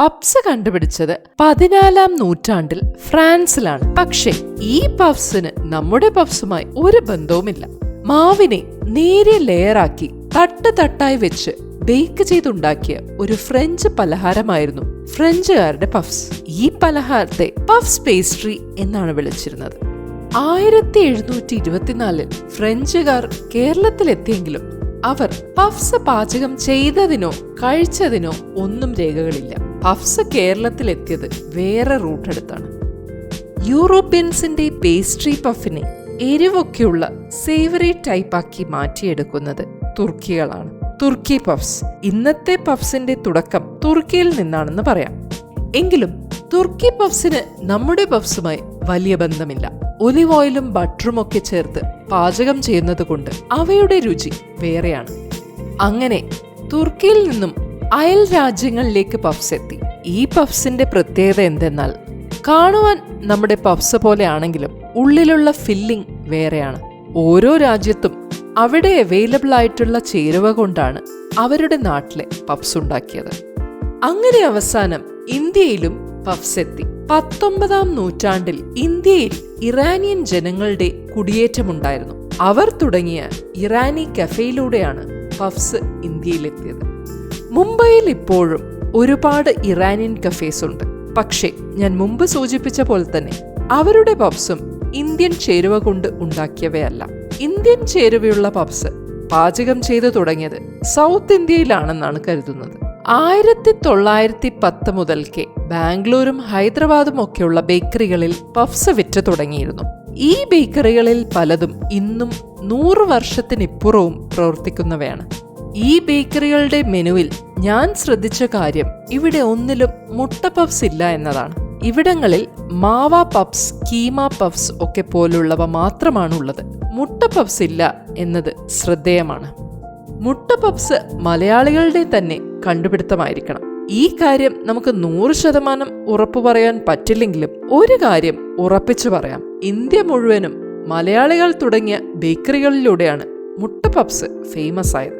Puffs കണ്ടുപിടിച്ചത് പതിനാലാം നൂറ്റാണ്ടിൽ ഫ്രാൻസിലാണ്. പക്ഷേ ഈ പഫ്സിന് നമ്മുടെ പഫ്സുമായി ഒരു ബന്ധവുമില്ല. മാവിനെ നേരിയ ലെയറാക്കി തട്ട് തട്ടായി വെച്ച് ബേക്ക് ചെയ്തുണ്ടാക്കിയ ഒരു ഫ്രഞ്ച് പലഹാരമായിരുന്നു ഫ്രഞ്ചുകാരുടെ പഫ്സ് ഈ പലഹാരത്തെ പഫ്സ് പേസ്ട്രി എന്നാണ് വിളിച്ചിരുന്നത്. ആയിരത്തി എഴുന്നൂറ്റി ഇരുപത്തിനാലിൽ ഫ്രഞ്ചുകാർ കേരളത്തിലെത്തിയെങ്കിലും അവർ പഫ്സ് പാചകം ചെയ്തതിനോ കഴിച്ചതിനോ ഒന്നും രേഖകളില്ല. പഫ്സ് കേരളത്തിലെത്തിയത് വേറെ റൂട്ട് എടുത്താണ് യൂറോപ്യൻസിന്റെ പേസ്ട്രി പഫിനെ എരിവൊക്കെയുള്ള സേവറി ടൈപ്പാക്കി മാറ്റിയെടുക്കുന്നത് തുർക്കികളാണ്. തുർക്കി പഫ്സ് ഇന്നത്തെ പഫ്സിന്റെ തുടക്കം തുർക്കിയിൽ നിന്നാണെന്ന് പറയാം. എങ്കിലും തുർക്കി പഫ്സിന് നമ്മുടെ പഫ്സുമായി വലിയ ബന്ധമില്ല. ഒലിവ് ഓയിലും ബട്ടറും ഒക്കെ ചേർത്ത് പാചകം ചെയ്യുന്നത് കൊണ്ട് അവയുടെ രുചി വേറെയാണ്. അങ്ങനെ തുർക്കിയിൽ നിന്നും അയൽ രാജ്യങ്ങളിലേക്ക് പഫ്സ് എത്തി. ഈ പഫ്സിന്റെ പ്രത്യേകത എന്തെന്നാൽ കാണുവാൻ നമ്മുടെ പഫ്സ് പോലെ ആണെങ്കിലും ഉള്ളിലുള്ള ഫില്ലിംഗ് വേറെയാണ്. ഓരോ രാജ്യത്തും അവിടെ അവൈലബിൾ ആയിട്ടുള്ള ചേരുവ കൊണ്ടാണ് അവരുടെ നാട്ടിലെ പഫ്സ് ഉണ്ടാക്കിയത്. അങ്ങനെ അവസാനം ഇന്ത്യയിലും പഫ്സ് എത്തി. പത്തൊമ്പതാം നൂറ്റാണ്ടിൽ ഇന്ത്യയിൽ ഇറാനിയൻ ജനങ്ങളുടെ കുടിയേറ്റമുണ്ടായിരുന്നു. അവർ തുടങ്ങിയ ഇറാനി കഫേയിലൂടെയാണ് പഫ്സ് ഇന്ത്യയിലെത്തിയത്. മുംബൈയിൽ ഇപ്പോഴും ഒരുപാട് ഇറാനിയൻ കഫേസ് ഉണ്ട്. പക്ഷേ ഞാൻ മുമ്പ് സൂചിപ്പിച്ച പോലെ തന്നെ അവരുടെ പബ്സും ഇന്ത്യൻ ചേരുവ കൊണ്ട് ഉണ്ടാക്കിയവയല്ല. ഇന്ത്യൻ ചേരുവയുള്ള പബ്സ് പാചകം ചെയ്തു തുടങ്ങിയത് സൗത്ത് ഇന്ത്യയിലാണെന്നാണ് കരുതുന്നത്. ആയിരത്തി തൊള്ളായിരത്തി പത്ത് മുതൽക്കേ ബാംഗ്ലൂരും ഹൈദരാബാദും ഒക്കെയുള്ള ബേക്കറികളിൽ പഫ്സ് വിറ്റ് തുടങ്ങിയിരുന്നു. ഈ ബേക്കറികളിൽ പലതും ഇന്നും നൂറ് വർഷത്തിനിപ്പുറവും പ്രവർത്തിക്കുന്നവയാണ്. ഈ ബേക്കറികളുടെ മെനുവിൽ ഞാൻ ശ്രദ്ധിച്ച കാര്യം ഇവിടെ ഒന്നിലും മുട്ട പഫ്സ് ഇല്ല എന്നതാണ്. ഇവിടങ്ങളിൽ മാവ പഫ്സ് കീമ പഫ്സ് ഒക്കെ പോലുള്ളവ മാത്രമാണ് ഉള്ളത് മുട്ട പഫ്സ് ഇല്ല എന്നത് ശ്രദ്ധേയമാണ്. മുട്ട പഫ്സ് മലയാളികളുടെ തന്നെ കണ്ടുപിടുത്തമായിരിക്കണം. ഈ കാര്യം നമുക്ക് നൂറ് ശതമാനം ഉറപ്പു പറയാൻ പറ്റില്ലെങ്കിലും ഒരു കാര്യം ഉറപ്പിച്ചു പറയാം. ഇന്ത്യ മുഴുവനും മലയാളികൾ തുടങ്ങിയ ബേക്കറികളിലൂടെയാണ് മുട്ട പഫ്സ് ഫേമസ് ആയത്.